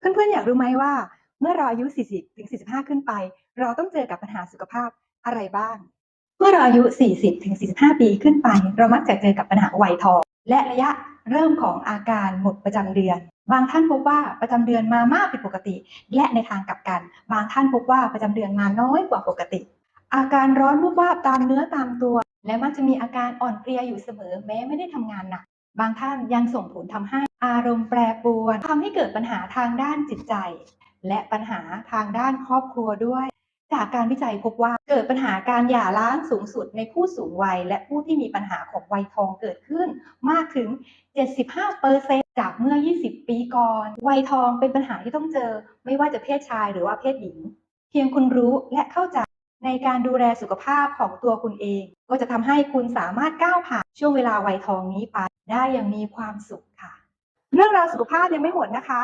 เพื่อนๆอยากรู้ไหมว่าเมื่อเราอายุ 40ถึง45 ขึ้นไป เราต้องเจอกับปัญหาสุขภาพอะไรบ้าง เมื่อเราอายุ 40ถึง45 ปีขึ้นไป เรามักจะเจอกับปัญหาวัยทองและระยะเริ่มของอาการหมดประจำเดือน บางท่านพบว่าประจำเดือนมามากผิดปกติ และในทางกลับกัน บางท่านพบว่าประจำเดือนมาน้อยกว่าปกติ อาการร้อนวูบวาบตามเนื้อตามตัว และมักจะมีอาการอ่อนเพลียอยู่เสมอแม้ไม่ได้ทำงานหนัก บางท่านยังส่งผลทำให้อารมณ์แปรปรวนทำให้เกิดปัญหาทางด้านจิตใจ และปัญหาทางด้านครอบครัวด้วย จากการวิจัยพบว่าเกิดปัญหาการหย่าร้างสูงสุดในผู้สูงวัย และผู้ที่มีปัญหาของวัยทองเกิดขึ้น มากถึง 75%จากเมื่อ 20 ปีก่อน วัยทองเป็นปัญหาที่ต้องเจอ ไม่ว่าจะเพศชายหรือว่าเพศหญิง เพียงคุณรู้และเข้าใจในการดูแลสุขภาพของตัวคุณเอง ก็จะทำให้คุณสามารถก้าวผ่านช่วงเวลาวัยทองนี้ไป ได้อย่างมีความสุขค่ะ เรื่องราวสุขภาพยังไม่หมดนะคะ